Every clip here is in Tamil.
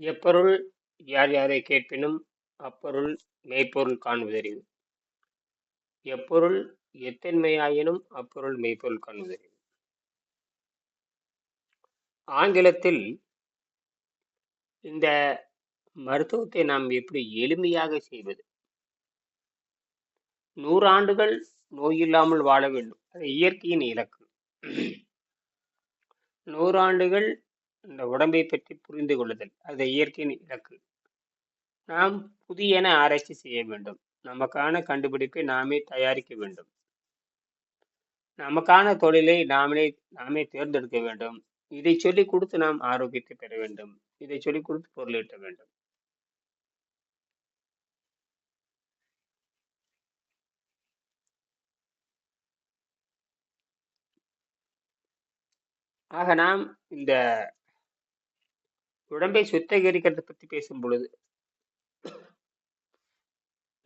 எப்பொருள் யார் யாரை கேட்பினும் அப்பொருள் மெய்ப்பொருள் காண்புதறிவு. எப்பொருள் எத்தன்மையாயினும் அப்பொருள் மெய்ப்பொருள் காண்புதறிவு. ஆங்கிலத்தில் இந்த மருத்துவத்தை நாம் எப்படி எளிமையாக செய்வது? நூறாண்டுகள் நோயில்லாமல் வாழ வேண்டும். அது இயற்கையின் இலக்கு. நூறாண்டுகள் இந்த உடம்பை பற்றி புரிந்து கொள்ளுதல் அது இயற்கையின் இலக்கு. நாம் புதியன ஆராய்ச்சி செய்ய வேண்டும். நமக்கான கண்டுபிடிப்பை நாமே தயாரிக்க வேண்டும். நமக்கான தொழிலை நாமே நாமே தேர்ந்தெடுக்க வேண்டும். இதை சொல்லி கொடுத்து நாம் ஆரோக்கியத்தை பெற வேண்டும். இதை சொல்லி கொடுத்து பொருளீட்ட வேண்டும். ஆக நாம் இந்த உடம்பை சுத்திகரிக்கிறத பற்றி பேசும் பொழுது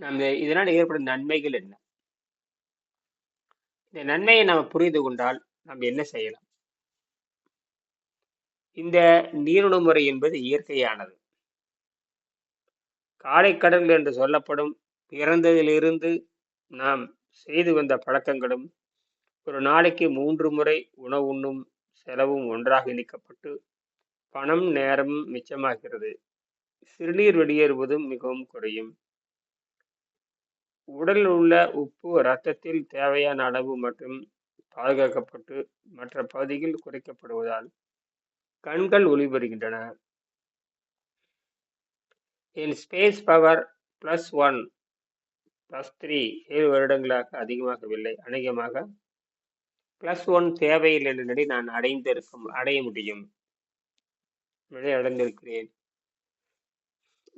நம்ம இதனால் ஏற்படும் நன்மைகள் என்ன? இந்த நன்மையை நாம் புரிந்து கொண்டால் நாம் என்ன செய்யலாம்? இந்த நீருணு முறை என்பது இயற்கையானது. காலை காலைக்கடல் என்று சொல்லப்படும் பிறந்ததிலிருந்து நாம் செய்து வந்த பழக்கங்களும் ஒரு நாளைக்கு மூன்று முறை உணவு உண்ணும் செலவும் ஒன்றாக இணைக்கப்பட்டு பணம் நேரம் மிச்சமாகிறது. சிறுநீர் வெளியேறுவதும் மிகவும் குறையும். உடலில் உள்ள உப்பு இரத்தத்தில் தேவையான அளவு மற்றும் பாதுகாக்கப்பட்டு மற்ற பகுதியில் குறைக்கப்படுவதால் கண்கள் ஒளிபெறுகின்றன. என் space power plus one plus three ஏழு வருடங்களாக அதிகமாகவில்லை. அநேகமாக பிளஸ் ஒன் தேவையில்லை என்ற நிலை நான் அடைந்திருக்கும் அடைய முடியும். நிலை அடைந்திருக்கிறேன்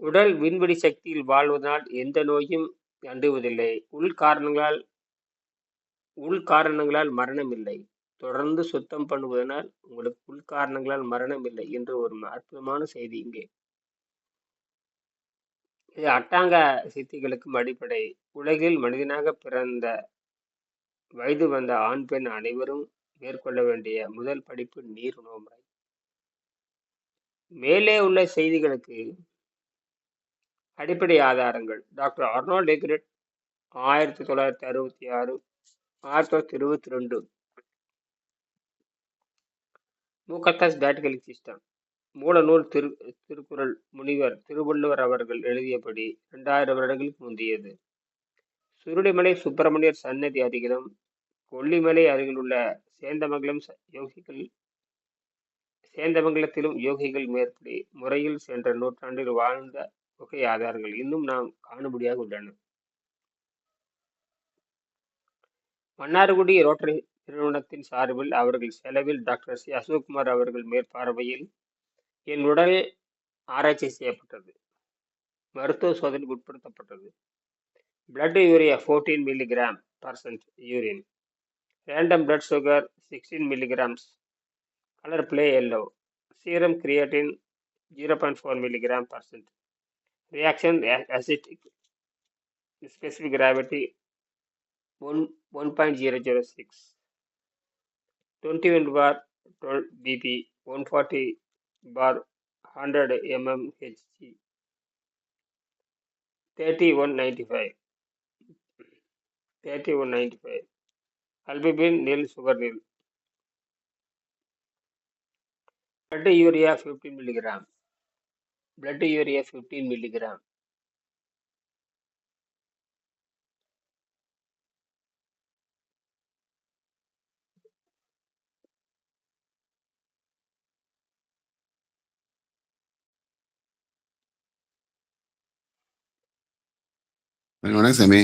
உடல் விண்வெளி சக்தியில் வாழ்வதனால் எந்த நோயும் அண்டுவதில்லை. உள் காரணங்களால் உள் காரணங்களால் மரணம் இல்லை தொடர்ந்து சுத்தம் பண்ணுவதனால் உங்களுக்கு உள் காரணங்களால் மரணம் இல்லை என்று ஒரு அற்புதமான செய்தி இங்கே. இது அட்டாங்க சித்திகளுக்கும் அடிப்படை. உலகில் மனிதனாக பிறந்த வயது வந்த ஆண் பெண் அனைவரும் மேற்கொள்ள வேண்டிய முதல் படிப்பு நீர் உணவு முறை. மேலே உள்ள செய்திகளுக்கு அடிப்படை ஆதாரங்கள். டாக்டர் அர்னால்ட் டெக்ரெட் ஆயிரத்தி தொள்ளாயிரத்தி அறுபத்தி ஆறு ஆயிரத்தி தொள்ளாயிரத்தி இருபத்தி ரெண்டு. முகத்தாஸ் டேட்டிகலிக் சிஸ்டம் மூலநூல் திரு திருக்குறள் முனிவர் திருவள்ளுவர் அவர்கள் எழுதியபடி இரண்டாயிரம் வருடங்களுக்கு முந்தியது. சுருளிமலை சுப்பிரமணியர் சன்னதி அருகிலும் கொல்லிமலை அருகில் உள்ள சேந்தமங்கலம் யோகிகள் சேந்தமங்கலத்திலும் யோகிகள் மேற்படி முறையில் சென்ற நூற்றாண்டில் வாழ்ந்த குகை ஆதாரங்கள் இன்னும் நாம் காணும்படியாக உள்ளன. மன்னார்குடி ரோட்டரி நிறுவனத்தின் சார்பில் அவர்கள் செலவில் டாக்டர் சி. அசோக்குமார் அவர்கள் மேற்பார்வையில் என் உடல் ஆராய்ச்சி செய்யப்பட்டது. மருத்துவ சோதனைக்கு உட்படுத்தப்பட்டது. Blood urea fourteen milligram percent urine random blood sugar sixteen milligrams color play yellow serum creatine 0.4 milligram percent reaction acidic specific gravity 1.006 21 bar 12 bp 140 bar 100 mm hg 3195 3195 albumin nil sugar nil blood urea 15 milligram blood urea 15 milligram வணக்கம் சாமி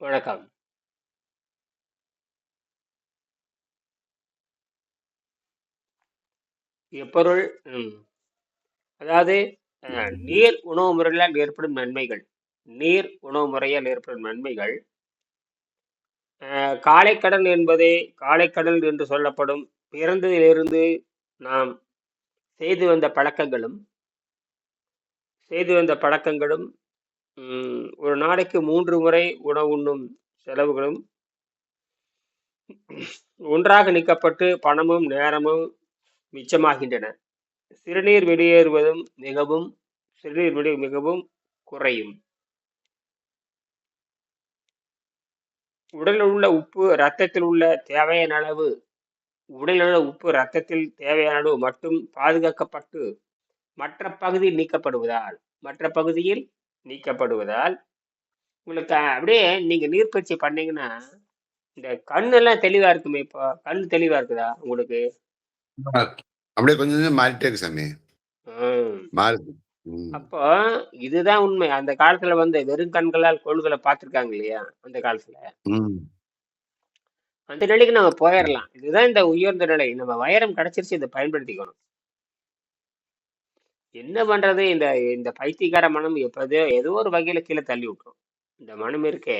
வணக்கம் எப்பொருள் அதாவது நீர் உணவு முறைகளால் ஏற்படும் நன்மைகள். நீர் உணவு முறையால் ஏற்படும் நன்மைகள். காலைக்கடல் என்பதே காலைக்கடல் என்று சொல்லப்படும் பிறந்ததிலிருந்து நாம் செய்து வந்த பழக்கங்களும் செய்து வந்த பழக்கங்களும் ஒரு நாளைக்கு மூன்று முறை உணவு உண்ணும் செலவுகளும் ஒன்றாக நீக்கப்பட்டு பணமும் நேரமும் மிச்சமாகின்றன. சிறுநீர் வெளியேறுவதும் மிகவும் சிறுநீர் வெளி மிகவும் குறையும். உடலில் உள்ள உப்பு ரத்தத்தில் உள்ள தேவையான அளவு உடலில் உள்ள உப்பு ரத்தத்தில் தேவையான அளவு மட்டும் பாதுகாக்கப்பட்டு மற்ற பகுதியில் நீக்கப்படுவதால் மற்ற பகுதியில் நீக்கப்படுவதால் உங்களுக்கு அப்படியே நீங்கள் நீர்ப்பயிற்சி பண்ணீங்கன்னா இந்த கண்ணெல்லாம் தெளிவாக இருக்குமே இப்போ. கண் தெளிவாக இருக்குதா உங்களுக்கு? அப்படியே கொஞ்சம் கொஞ்சம் மாறிட்டே இருக்கு சாமி. மாறுது. அப்போ இதுதான் உண்மை அந்த காலத்துல வந்து வெறும் கண்களால் கோள்களை பார்த்திருக்காங்க இல்லையா அந்த காலத்துல. அந்த நிலைக்கு நம்ம போயிடலாம் இதுதான் இந்த உயர்ந்த நிலை நம்ம வைரம் கிடைச்சிருச்சு இதை பயன்படுத்திக்கணும் என்ன பண்றது இந்த இந்த பைத்தியக்கார மனம் எப்போதோ ஏதோ ஒரு வகையில கீழே தள்ளி விட்டுரும் இந்த மனம் இருக்கே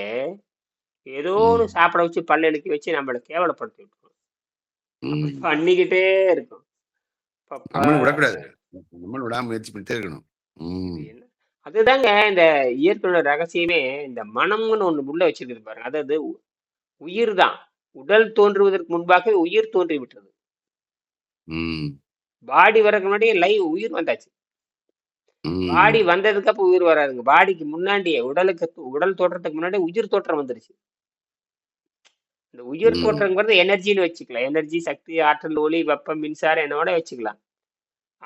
ஏதோ ஒன்று ம். சாப்பிட வச்சு பல்ல இழுக்கி வச்சு நம்மளை கேவலப்படுத்தி விட்டுரும். பண்ணிக்கிட்டே இருக்கும். நம்மளும் விடக்கூடாது. நம்மளும் விடாம முயற்சி பண்ணிட்டே இருக்கணும். அதுதாங்க இந்த இயற்கையோட ரகசியமே இந்த மனம்னு ஒண்ணு உள்ள வச்சிருக்குது பாருங்க. அதாவது உயிர் தான். உடல் தோன்றுவதற்கு முன்பாக உயிர் தோன்றி விட்டது ம். பாடி வரதுக்கு முன்னாடி லைவ் உயிர் வந்தாச்சு. பாடி வந்ததுக்கு அப்ப உயிர் வராதுங்க. பாடிக்கு முன்னாடியே உடலுக்கு து- உடல் தோற்றத்துக்கு முன்னாடி உயிர் தோற்றம் வந்துருச்சு. இந்த உயிர். தோற்றங்கிறது எனர்ஜின்னு வச்சுக்கலாம். எனர்ஜி சக்தி ஆற்றல் ஒளி வெப்பம் மின்சாரம் என்னோட வச்சுக்கலாம்.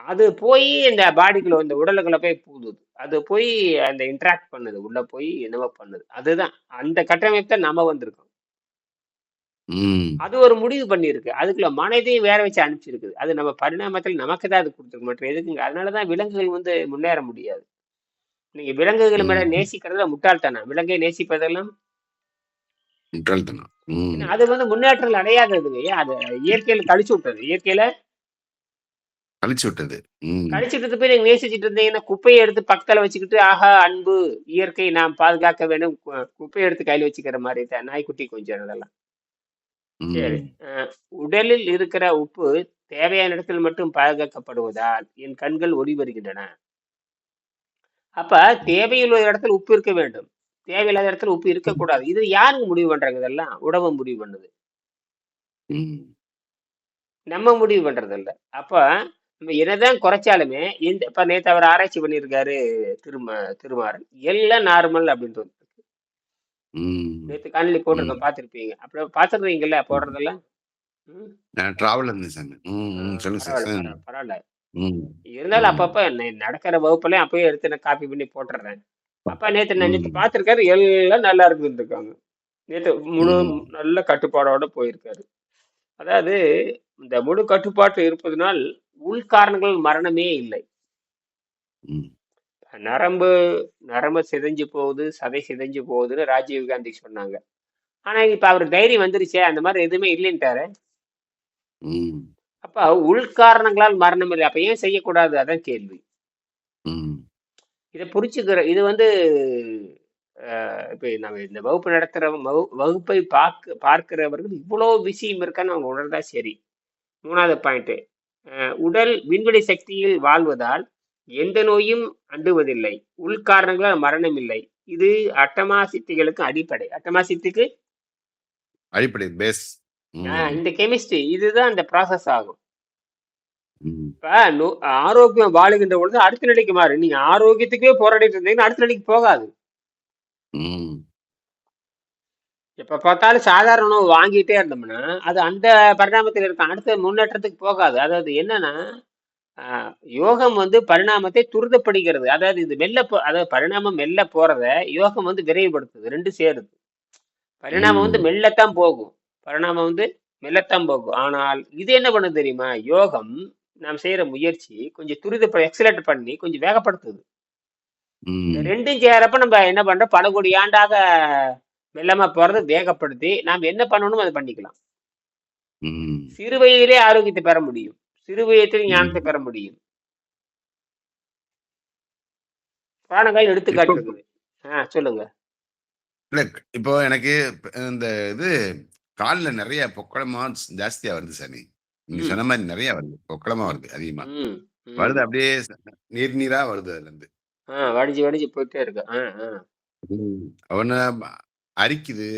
அது போய் இந்த பாடிக்குள்ள இந்த உடலுக்குள்ள போய் பூதுது அது போய் அந்த இன்டராக்ட் பண்ணுது. உள்ள போய் என்னவோ பண்ணுது. அதுதான். அந்த கட்டமைப்பு தான் நம்ம வந்திருக்கோம். அது ஒரு முடிவு பண்ணியிருக்கு. அதுக்குள்ள மனதையும் வேற வச்சு அனுப்பிச்சிருக்குது. அது நம்ம பரிணாமத்தில் நமக்கு தான் அது கொடுத்துருக்கு. மற்ற எதுக்குங்க? அதனாலதான் விலங்குகள் வந்து முன்னேற முடியாது. நீங்க விலங்குகள் மேல. நேசிக்கிறதுல முட்டாள்தனம். விலங்கை நேசிப்பதெல்லாம் முட்டாள்தனம் ம். அது வந்து முன்னேற்றங்கள் அடையாததுங்க ஏன் அது இயற்கையில கழிச்சு விட்டது. இயற்கையில கழிச்சு விட்டது. ம். கழிச்சிட்டு போய் நீங்க நேசிச்சுட்டு இருந்தீங்கன்னா குப்பையை எடுத்து பக்கத்துல வச்சுக்கிட்டு ஆஹா அன்பு இயற்கை நாம் பாதுகாக்க வேண்டும். கு- குப்பையை எடுத்து கையில வச்சுக்கிற மாதிரி தான். நாய்க்குட்டி கொஞ்சம் அதெல்லாம். சரி. ம். அஹ், உடலில் இருக்கிற உப்பு தேவையான இடத்தில் மட்டும் பாதுகாக்கப்படுவதால் என் கண்கள் ஒளி வருகின்றன. அப்ப தேவையுள்ள இடத்துல உப்பு இருக்க வேண்டும். தேவையில்லாத இடத்துல உப்பு இருக்கக்கூடாது. இது யாருங்க முடிவு பண்றாங்க இதெல்லாம்? உடம்பு முடிவு பண்ணுது. நம்ம முடிவு பண்றது இல்ல. அப்ப நம்ம என்னதான் குறைச்சாலுமே இந்த இப்ப நேத்து அவர் ஆராய்ச்சி பண்ணியிருக்காரு திரும திருமாறன். எல்லாம் நார்மல் அப்படின்ட்டு வந்து. ம். நேத்து காணொலி ம். போட்டிருக்கேன் பார்த்திருப்பீங்க. அப்புறம் பார்த்துருக்கீங்கல்ல போடுறதெல்லாம்? பரவாயில்ல. இருந்தாலும். அப்பப்ப நடக்கிற வகுப்புல அப்பயே எடுத்து நான் காப்பி பண்ணி போட்டுறேன். அப்ப நேத்து நான் ம். பார்த்திருக்காரு எல்லாம் நல்லா இருக்குன்னு இருக்காங்க நேத்து முழு. நல்ல கட்டுப்பாடோட போயிருக்காரு அதாவது இந்த முழு கட்டுப்பாட்டு இருப்பதனால் உள்காரணங்கள் மரணமே இல்லை. நரம்பு நரம்பு சிதைஞ்சு போகுது சதை சிதைஞ்சு போகுதுன்னு ராஜீவ் காந்தி சொன்னாங்க ஆனா இப்ப அவர் தைரியம் வந்துருச்சே அந்த மாதிரி எதுவுமே இல்லைன்ட்டாரு. அப்ப உள்காரணங்களால் மரணம் இல்லை அப்ப ஏன் செய்யக்கூடாது அதான் கேள்வி. இதை புரிச்சுக்கிற இது வந்து இப்ப நம்ம இந்த வகுப்பு நடத்துற வகு- வகுப்பை பார்க்க பார்க்கிறவர்கள் இவ்வளவு விஷயம் இருக்கான்னு அவங்க உணர்ந்தா சரி. மூணாவது பாயிண்ட் உடல் விண்வெளி சக்தியில் வாழ்வதால் எந்த நோயும் அண்டுவதில்லை. உள்காரணங்களால் மரணம் இல்லை. இது அட்டமா சித்திகளுக்கு அடிப்படை அட்டமா சித்திக்கு அடிப்படை பேஸ் இந்த கெமிஸ்ட்ரி இதுதான் இந்த ப்ராசஸ் ஆகும். இப்ப ஆரோக்கியம் வாழுகின்ற பொழுது அடுத்த நிலைக்கு மாறு. நீங்க ஆரோக்கியத்துக்கே போராடிட்டு இருந்தீங்கன்னா அடுத்த நிலைக்கு போகாது. எப்ப பார்த்தாலும் சாதாரண உணவு வாங்கிட்டே இருந்தோம்னா அது அந்த பரிணாமத்தில் இருக்கும். அடுத்த முன்னேற்றத்துக்கு போகாது. அதாவது என்னன்னா யோகம் வந்து பரிணாமத்தை துரிதப்படுகிறது. அதாவது இது மெல்ல போ அதாவது பரிணாமம் மெல்ல போறத யோகம் வந்து விரைவுபடுத்துது. ரெண்டு சேருது. பரிணாமம் வந்து. மெல்லத்தான் போகும். பரிணாமம் வந்து மெல்லத்தான் போகும். ஆனால் இது என்ன பண்ணுது தெரியுமா? யோகம் நாம் செய்யற முயற்சி கொஞ்சம் துரித எக்ஸலேட் பண்ணி கொஞ்சம் வேகப்படுத்துது. ரெண்டும் சேரப்ப நம்ம என்ன பண்றோம்? பல கோடி ஆண்டாக மெல்லமா போறது வேகப்படுத்தி நாம் என்ன பண்ணணுமோ அதை பண்ணிக்கலாம். சிறு வயதிலே ஆரோக்கியத்தை பெற முடியும். சிறு வயதில் ஞானத்தை. பெற முடியும். புராணங்கள் எடுத்துக்காட்டு இப்போ இருக்குது. ஆ சொல்லுங்க. இல்ல இப்போ எனக்கு இந்த இது கால்ல நிறைய பொக்களமா ஜாஸ்தியா வருது சாமி நீங்க சொன்ன மாதிரி நிறைய வருது. பொக்களமா வருது அதிகமா. வருது அப்படியே நீர் நீரா வருது அதுல இருந்து வடிஞ்சு வடிஞ்சு போயிட்டே இருக்கு. அவன அரிக்குது.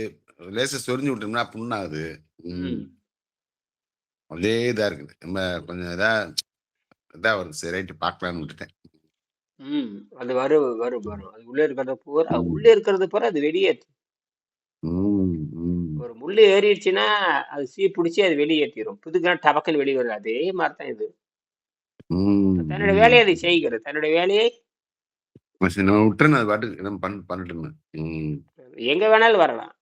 லேசா சொரிஞ்சு விட்டோம்னா புண்ணாகுது. அதே இதா இருக்குது. நம்ம கொஞ்சம் இதா இதான் வருது. சரி ரைட் பார்க்கலான்னு விட்டுட்டேன். ம். அது வரும், வரும், வரும். அது உள்ள இருக்கிறத பூரா. உள்ள இருக்கிறது பூரா அது வெளியேத்தும். ம், ம். ஒரு முள்ளு ஏறிடுச்சுன்னா, அது சீ புடிச்சு அது வெளியேத்திரும். புதுக்குனா டபக்குன்னு வெளிய வரும். அதே மாரி தான் இது. தன்னுடைய ம். வேலையை அது செய்கிறது. தன்னுடைய வேலையை நம்ம அது பாட்டுக்கு. எங்க வேணாலும் வரலாம்.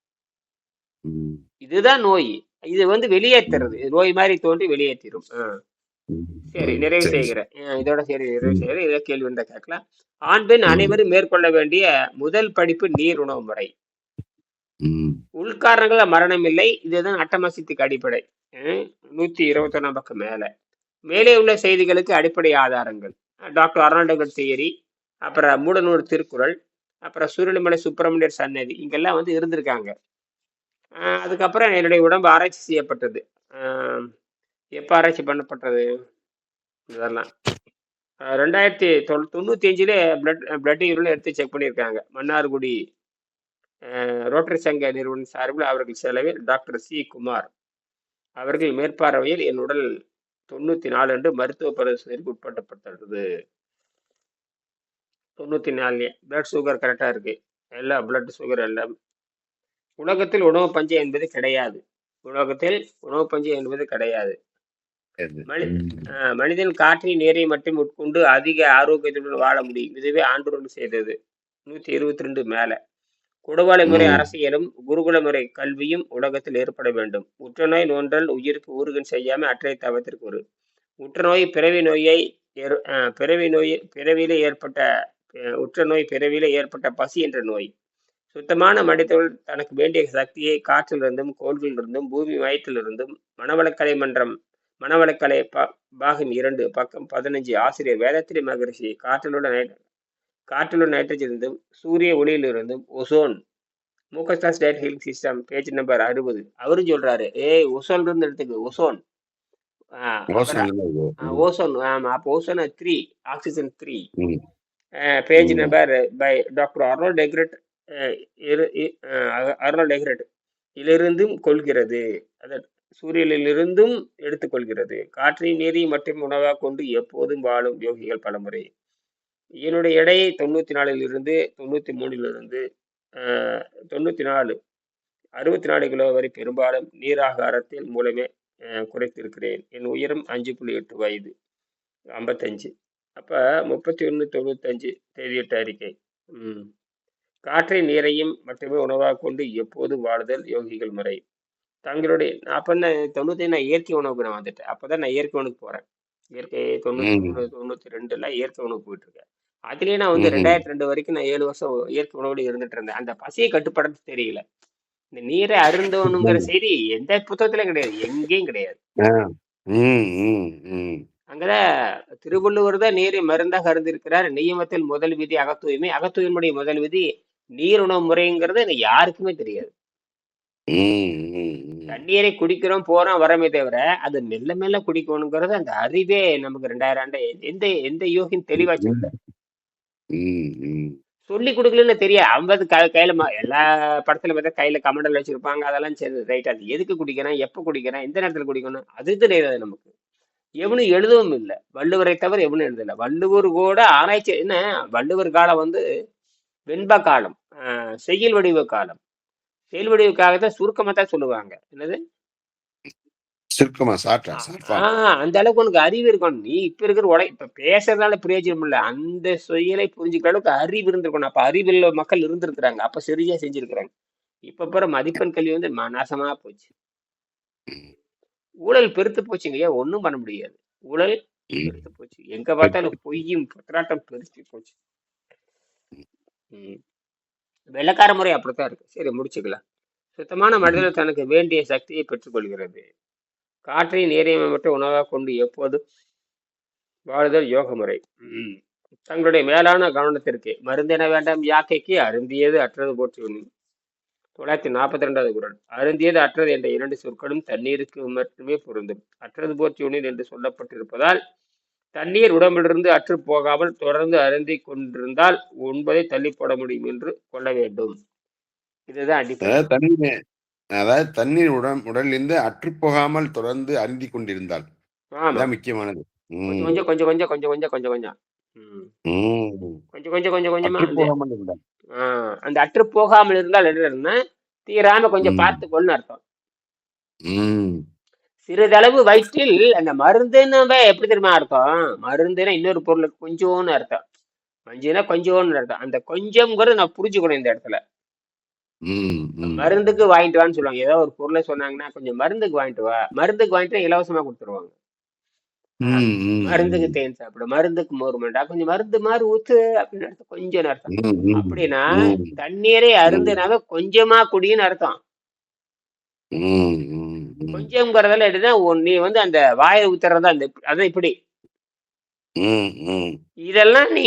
இதுதான் நோய். இது வந்து. இது நோய் மாரி தோன்றி வெளியேத்திரும். ஆ. ம், சரி. நிறைவு. செய்கிறேன். இதோட சரி நிறைவு. செய்கிறேன். ஏதோ கேள்வி இருந்தா கேட்கலாம். ஆண், பெண். அனைவரும் மேற்கொள்ள வேண்டிய முதல் படிப்பு நீர் உணவு முறை. உள்காரணங்கள மரணம் இல்லை. இதுதான் அட்டமசித்துக்கு அடிப்படை. நூத்தி இருபத்தி ஒன்னாம் பக்கம் மேல. மேலே உள்ள செய்திகளுக்கு அடிப்படை ஆதாரங்கள். டாக்டர் அர்னால்டு தியரி, அப்புறம் மூடநூல் திருக்குறள், அப்புறம் சூரியமலை சுப்பிரமணியர் சன்னதி இங்கெல்லாம் வந்து இருந்திருக்காங்க. அதுக்கப்புறம் என்னுடைய உடம்பு ஆராய்ச்சி செய்யப்பட்டது. எப்போ ஆராய்ச்சி பண்ணப்பட்டது? இதெல்லாம். அ 2095ல பிளட் பிளட் யூரின் எடுத்து செக் பண்ணியிருக்காங்க. மன்னார்குடி ரோட்டரி சங்க நிறுவனம் சார்பில் அவர்கள் செலவில் டாக்டர் சி. குமார் அவர்கள் மேற்பார்வையில் என் உடல் 94 அன்று மருத்துவ பரிசோதனைக்கு உட்படுத்தப்பட்டது. 94லயே பிளட் சுகர் கரெக்ட்டா இருக்கு. எல்லாம் பிளட் சுகர் எல்லாம். உலகத்தில் உணவு பஞ்சம் என்பது கிடையாது. உலகத்தில் உணவு பஞ்சம் என்பது கிடையாது. மனிதன் காற்றை, நீரை மட்டும் உட்கொண்டு அதிக ஆரோக்கியத்துடன் வாழ முடியும். இதுவே ஆண்டவன் செய்தது. 122 மேல. குடவாளை முறை. அரசியலும், குருகுல முறை கல்வியும் உலகத்தில் ஏற்பட வேண்டும். உற்றநோய் நோன்றல் உயிருக்கு ஊறுகன் செய்யாமை அற்றை தவத்திற்கு ஒரு. உற்றநோய் பிறவி நோயை ஏற் பிறவி நோய் பிறவியிலே ஏற்பட்ட உற்றநோய் பிறவியிலே ஏற்பட்ட பசி என்ற நோய். சுத்தமான மனிதர்கள் தனக்கு வேண்டிய சக்தியை காற்றிலிருந்தும், கோள்களிலிருந்தும், பூமி வயிற்றிலிருந்தும் மனவளக்கலை மன்றம் மனவளக்கலை ப பாகம் 2 பக்கம் 15 ஆசிரியர் வேதாத்திரி மகரிஷி காற்றிலுள்ள காற்றிலுள்ள நைட்ரஜனிலிருந்தும், சூரிய ஒளியிலிருந்தும், ozone mucusless diet healing system page number 60 அவரும் சொல்றாரு. ஏய் ஓசோன்ல இருந்து எடுத்துக்க ம். ஓசோன் ஆமா. அப்போ ஓசோன் 3 ஆக்ஸிஜன் 3 ம். அ page. Number by doctor Arnold Ehret அ இரு இ அ அர்னால்ட் டெக்ரெட் இலிருந்தும் கொள்கிறது. அது சூரியனிலிருந்தும் எடுத்துக்கொள்கிறது. காற்றையும், நீரையும் மட்டும் உணவாக் கொண்டு எப்போதும் வாழும் யோகிகள் பலமுறை. என்னுடைய எடை தொண்ணூற்றி நாலுலிருந்து தொண்ணூற்றி மூணிலிருந்து தொண்ணூற்றி நாலு அறுபத்தி நாலு கிலோ வரை பெரும்பாலும் நீராகாரத்தின் மூலமே குறைத்திருக்கிறேன். என் உயரம் 5.8 வயது. 55. அப்ப 31/95 தேதியிட்ட அறிக்கை. காற்றை, நீரையும் மட்டுமே உணவாக கொண்டு எப்போதும் வாழுதல் யோகிகள் முறை. தங்களுடைய அப்ப நான் 95 நான் இயற்கை உணவுக்கு நான் வந்துட்டேன். அப்பதான் நான் இயற்கை உணவுக்கு போறேன். இயற்கை 93, ம். 92லாம் இயற்கை உணவுக்கு போயிட்டுருக்கேன். அதிலேயே நான் வந்து ம்ஹ்ம். 2002 வரைக்கும் நான் 7 வருஷம் இயற்கை உணவோட இருந்துட்டு இருந்தேன். அந்த பசிய கட்டுப்படுத்த தெரியல. இந்த நீரை அருந்தணுங்கிற. செய்தி எந்த புத்தகத்திலும் கிடையாது. எங்கேயும் கிடையாது. அங்கதான் திருவள்ளுவர் தான் நீரை மருந்தாக அருந்திருக்கிறார். நியமத்தில் முதல் விதி அகத்தூய்மை. அகத்தூய்மையுடைய முதல் விதி நீர் உணவு முறைங்கிறது எனக்கு யாருக்குமே தெரியாது. தண்ணீரை குடிக்கிறோம், போறோம், வர்றோமே தவிர, அது மெல்ல மெல்ல குடிக்கணுங்கிறது அந்த அறிவே நமக்கு 2000 ஆண்டு எந்த எந்த யோகியும் தெளிவா ம். சொல்லிக் குடுக்கலன்னு பாத்து க கையில எல்லா படத்துல பார்த்தா கையில கமண்டல் வச்சிருப்பாங்க. அதெல்லாம் சரி ரைட். அது எதுக்கு குடிக்கிறான்? எப்ப குடிக்கிறான்? எந்த நேரத்துல குடிக்கணும்? அது தெரியாது நமக்கு. எவனும் எழுதவும் இல்ல. வள்ளுவரை தவிர எவனும் எழுதல. வள்ளுவர் கூட ஆராய்ச்சி என்ன வள்ளுவர் காலம் வந்து வெண்பா காலம். அ செய்யுள் வடிவ காலம். செயல் வடிவுக்காகத்தான் சுருக்கமா தான் சொல்லுவாங்க. என்னது? சுருக்கமா ஷார்ட்டா ஆ ஷார்ட்டா. ஆ அந்த அளவுக்கு உனக்கு அறிவு இருக்கணும். நீ இப்ப இருக்கிற உடை இப்ப பேசுறதுனால பிரயோஜனம் இல்ல. அந்த செயலை புரிஞ்சுக்கிற அளவுக்கு அறிவு இருந்திருக்கணும். அப்ப அறிவுள்ள மக்கள் இருந்திருக்கிறாங்க. அப்ப சரியா செஞ்சிருக்கிறாங்க. இப்ப பாரு மதிப்பெண் கல்வி வந்து நாசமா போச்சு. ஊழல் பெருத்து போச்சுங்கய்யா. ஒண்ணும் பண்ண முடியாது. ஊழல். பெருத்து போச்சு. எங்க பார்த்தாலும் பொய்யும், பித்தலாட்டம் பெருத்து போச்சு. வெள்ளைக்கார முறை அப்படித்தான் இருக்கு. சரி முடிச்சுக்கலாம். சுத்தமான ம்ஹ்ம். மனிதர் தனக்கு வேண்டிய சக்தியை பெற்றுக்கொள்கிறது. காற்றை, நீரையும் மட்டும் உணவாக் கொண்டு எப்போதும் வாழுதல் யோக முறை. தங்களுடைய மேலான கவனத்திற்கு மருந்தென வேண்டாம் யாக்கைக்கு அருந்தியது அற்றது போற்றி உண்ணி. 942வது குறள். அருந்தியது அற்றது என்ற இரண்டு சொற்களும் தண்ணீருக்கு மட்டுமே பொருந்தும். அற்றது போற்றி உண்ணீர் என்று சொல்லப்பட்டிருப்பதால் தண்ணீர் உடம்பிலிருந்து அற்றுப் போகாமல் தொடர்ந்து அருந்திக் கொண்டிருந்தால் உண்பதை தள்ளிப் போட முடியும் என்று கொள்ள வேண்டும். இதுதான் அடிப்படை. தண்ணீர் அதாவது தண்ணீர் உடம் உடலிலிருந்து அற்றுப்போகாமல் தொடர்ந்து அருந்திக் கொண்டிருந்தால். முக்கியமானது. கொஞ்சம். கொஞ்சம், கொஞ்சம் கொஞ்சம், கொஞ்சம் கொஞ்சம், கொஞ்சம் கொஞ்சம். கொஞ்சம் கொஞ்சம், கொஞ்சம் அற்று அந்த போகாமல் அற்று போகாமல் இருந்தால் என்ன தீராம கொஞ்சம் ம். பார்த்துக்கொள்ன்னு அர்த்தம். சிறிதளவு வயிற்றில் அந்த மருந்துன்னாவே எப்படி தெரியுமா அர்த்தம்? மருந்துன்னா இன்னொரு பொருளுக்கு கொஞ்சோன்னு அர்த்தம். மஞ்சுன்னா கொஞ்சோன்னு அர்த்தம். அந்த கொஞ்சம்ங்கிறத நான் புரிஞ்சுக்கணும் இந்த இடத்துல. மருந்துக்கு வாங்கிட்டு வான்னு சொல்லுவாங்க. ஏதோ ஒரு பொருள சொன்னாங்கன்னா, கொஞ்சம் மருந்துக்கு வாங்கிட்டு வா. மருந்துக்கு வாங்கிட்டு இலவசமா குடுத்துருவாங்க. மருந்துக்கு. தேன் சாப்பிடு, மருந்துக்கு மோர் மண்டா, கொஞ்சம் மருந்து மாரி ஊத்து அப்படின்னு அர்த்தம். கொஞ்சம்னு அர்த்தம். அப்படின்னா. தண்ணீரை. அருந்தினாவே கொஞ்சமா குடின்னு அர்த்தம். கொஞ்சம்ங்கிறதுல ஒ நீ வந்து அந்த வாயில ஊத்துறதா அந்த அதான் இப்படி. இதெல்லாம் நீ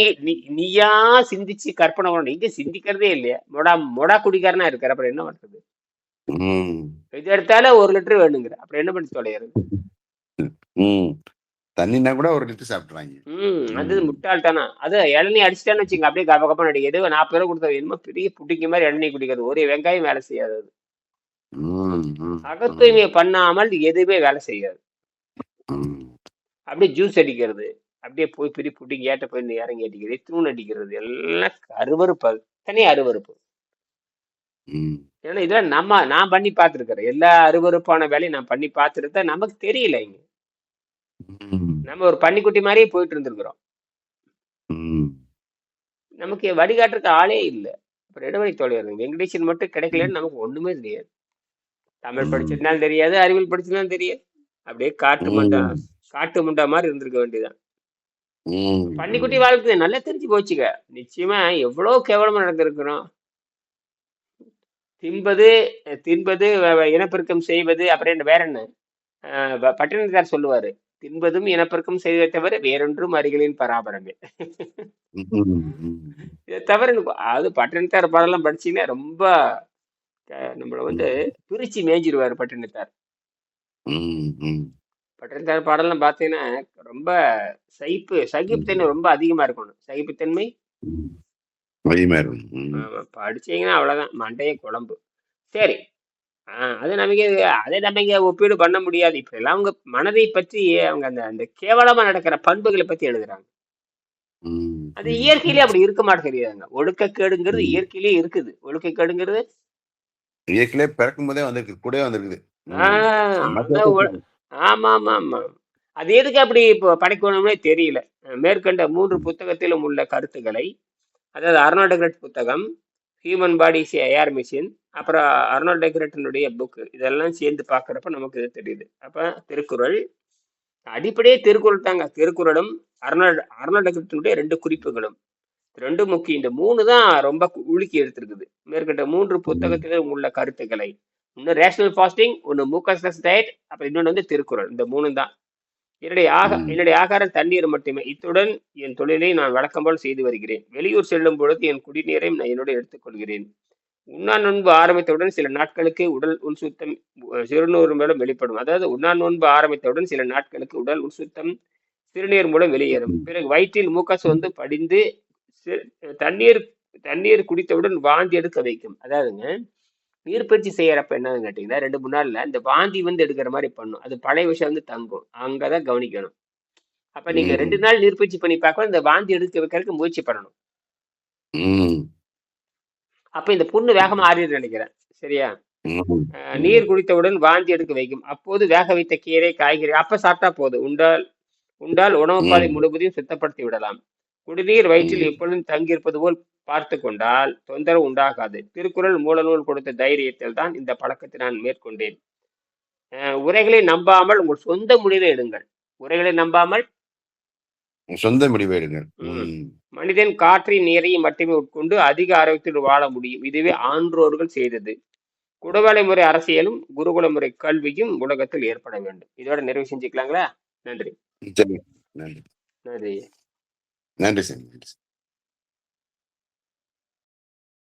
நீயா சிந்திச்சு கற்பனை பண்ணணும். எங்க சிந்திக்கிறதே இல்லையே. மொடா மொடா குடிகாரனா இருக்கிற. அப்புறம் என்ன பண்றது? ம். எது எடுத்தாலும் 1 லிட்டர் வேணுங்கிற. அப்புறம் என்ன பண்ணி தொலையறது? ம். தண்ணின்னா கூட 1 லிட்டர் சாப்பிட்டுறாய்ங்க. ம். அது ம். முட்டாள்தனம். அது இளநீ அடிச்சுட்டான்னு வச்சுக்கங்க. அப்படியே கப கபன்னு அடிக்கும். ஏதோ ரூ. 40 குடுத்த என்னமோ பெரிய புட்டிங்க மாரி இளநீ குடிக்கிறது. ஒரு வெங்காயம் வேலை செய்யாது அது. அகத்தூய்மை பண்ணாமல் எதுவுமே வேலை செய்யாது. அப்படியே ஜூஸ் அடிக்கிறது. அப்படியே போய் பெரிய புட்டிங் ஏட்ட போய் இறங்கி அடிக்கிறது. இத்துணூண்டு அடிக்கிறது. எல்லாம் அருவருப்பு அது. தனி அருவருப்பு. ம். ஏன்னா இதெல்லாம் நம்ம நான் பண்ணி பார்த்துருக்கிறேன். எல்லா அருவருப்பான வேலையும் நான் பண்ணி பார்த்துட்டு நமக்கு தெரியல இங்க. நம்ம ஒரு பன்னிக்குட்டி மாரியே போயிட்டு இருந்திருக்கிறோம். நமக்கு வழிகாட்டுறதுக்கு ஆளே இல்ல. அப்புறம் என்ன பண்ணி தொலையறது? வெங்கடேசன் மட்டும் கிடைக்கலன்னு நமக்கு ஒண்ணுமே தெரியாது. தமிழ். படிச்சிருந்தாலும் தெரியாது, அறிவியல் படிச்சிருந்தாலும் தெரியாது. அப்படியே காட்டு மண்டா. காட்டு முண்டா மாரி இருந்திருக்க வேண்டியதுதான். ம். பன்னிக்குட்டி. வாழ்க்கை நல்லா தெரிஞ்சு போச்சுங்க. நிச்சயமா எவ்வளோ கேவலமா நடந்திருக்கிறோம். தின்பது தின்பது இனப்பெருக்கம் செய்வது அப்புறம் வேற என்ன? பட்டினத்தார் சொல்லுவாரு. தின்பதும் இனப்பெருக்கம் செய்வதை தவிர வேறொன்றும் அறிகளின் பராபரமே. இத தவிர அது பட்டினத்தார் பாடல்லாம் படிச்சீங்கன்னா ரொம்ப நம்மள வந்து. பிரிச்சு மேய்ஞ்சிருவாரு பட்டினத்தார். பட்டினத்தார் பாடல்லாம் பார்த்தீங்கன்னா, ரொம்ப சகிப்பு சகிப்புத்தன்மை. ரொம்ப அதிகமா இருக்கணும். சகிப்புத்தன்மை. படிச்சீங்கன்னா அவ்வளோதான். மண்டையே குழம்பு. சரி. ஆ அது நமக்கு அதை நம்ம இங்க ஒப்பீடு பண்ண முடியாது. இப்படிலாம் அவங்க மனதை பற்றி அவங்க அந்த அந்த கேவலமா நடக்கிற பண்புகள பத்தி எழுதுறாங்க. அது. இயற்கையிலே அப்படி இருக்க மாட்டேங்குதுங்க. ஒழுக்கக்கேடுங்கிறது ம். இயற்கையிலே இருக்குது. ஒழுக்கக்கேடுங்கிறது இயற்கையிலே பிறக்கும்போதே வந்திருக்கு. கூடவே வந்திருக்குது. ஆ ம். அதான் ஒ ஆமாமாமா. அது எதுக்கு அப்படி இப்போ படைக்கணும்னே தெரியல. மேற்கண்ட 3 புத்தகத்திலும் உள்ள கருத்துக்களை, அதாவது அர்னால்ட் டெக்ரட் புத்தகம், human body is a air machine, அப்புறம் அர்னால்ட் டெக்ரட்டினுடைய புக் இதெல்லாம் சேர்ந்து பார்க்கிறப்ப நமக்கு இது தெரியுது. அப்ப திருக்குறள், அடிப்படையே திருக்குறள் தாங்க. திருக்குறளும் அர்னால்ட் அர்னால்ட் டெக்ரட்டினுடைய 2 குறிப்புகளும். 2 முக்கியம். இந்த 3 தான் ரொம்ப உலுக்கி எடுத்திருக்குது. மேற்கண்ட 3 ம். புத்தகத்திலும் உள்ள கருத்துக்களை. ஒண்ணு ரேஷனல் ஃபாஸ்டிங், ஒண்ணு முக்கஸ்லஸ் டயட், அப்புறம் இன்னொன்னு வந்து திருக்குறள். இந்த 3ம் தான். என்னுடைய ஆகா. என்னுடைய ஆகாரம் தண்ணீர் மட்டுமே. இத்துடன் என் தொழிலை நான் வழக்கம் போல் செய்து வருகிறேன். வெளியூர் செல்லும் பொழுது என் குடிநீரையும் நான் என்னோடு எடுத்துக்கொள்கிறேன். உண்ணா நோன்பு ஆரம்பித்தவுடன் சில நாட்களுக்கு உடல் உள்சுத்தம் அ சிறுநீர் மூலம் வெளிப்படும். அதாவது உண்ணா நோன்பு ஆரம்பித்தவுடன் சில நாட்களுக்கு உடல் உள்சுத்தம் சிறுநீர் மூலம் வெளியேறும். பிறகு வயிற்றில் மூக்கசு வந்து படிந்து தண்ணீர் தண்ணீர் குடித்தவுடன் வாந்தி எடுக்க வைக்கும். அதாவதுங்க, நீர்ப்பயிற்சி செய்யறப்ப என்னன்னு கேட்டீங்கன்னா, 2, 3 நாள்ல இந்த வாந்தி வந்து எடுக்கிற மாரி பண்ணும். அது பழைய விஷயம் வந்து தங்கும். அங்க தான் கவனிக்கணும். அப்ப நீங்க 2 ம். நாள் நீர்ப்பயிற்சி பண்ணி பார்க்கணும். இந்த வாந்தி எடுக்க வைக்கிறதுக்கு முயற்சி பண்ணணும். அப்ப இந்த புண்ணு வேகமா ஆறிரும்னு நெனைக்கிறேன். சரியா? நீர் குடித்தவுடன் வாந்தி எடுக்க வைக்கும். அப்போது வேக வைத்த கீரை, காய்கறி அப்ப சாப்பிட்டா போதும். உண்டால் உண்டால் உணவு பாதை. முழுவதையும் சுத்தப்படுத்தி விடலாம். குடிநீர் வயிற்றில். எப்பொழுதும் தங்கியிருப்பது போல் பார்த்துக் கொண்டால் தொந்தரவு உண்டாகாது. திருக்குறள் மூலநூல் கொடுத்த தைரியத்தில் தான் இந்த பழக்கத்தை நான் மேற்கொண்டேன். உரைகளை நம்பாமல் உங்கள் சொந்த முடிவை எடுங்கள். உரைகளை நம்பாமல் சொந்த முடிவு எடுங்கள். மனிதன் காற்றையும் நீரையும் மட்டுமே உட்கொண்டு அதிக ஆரோக்கியத்துடன் வாழ முடியும். இதுவே ஆன்றோர்கள் செய்தது. குடவேலை முறை அரசியலும், குருகுல முறை கல்வியும் உலகத்தில் ஏற்பட வேண்டும். இதோட நிறைவு செஞ்சுக்கலாங்களா? நன்றி. சரி. நன்றி. நன்றி. நன்றி சார். நன்றி சார்.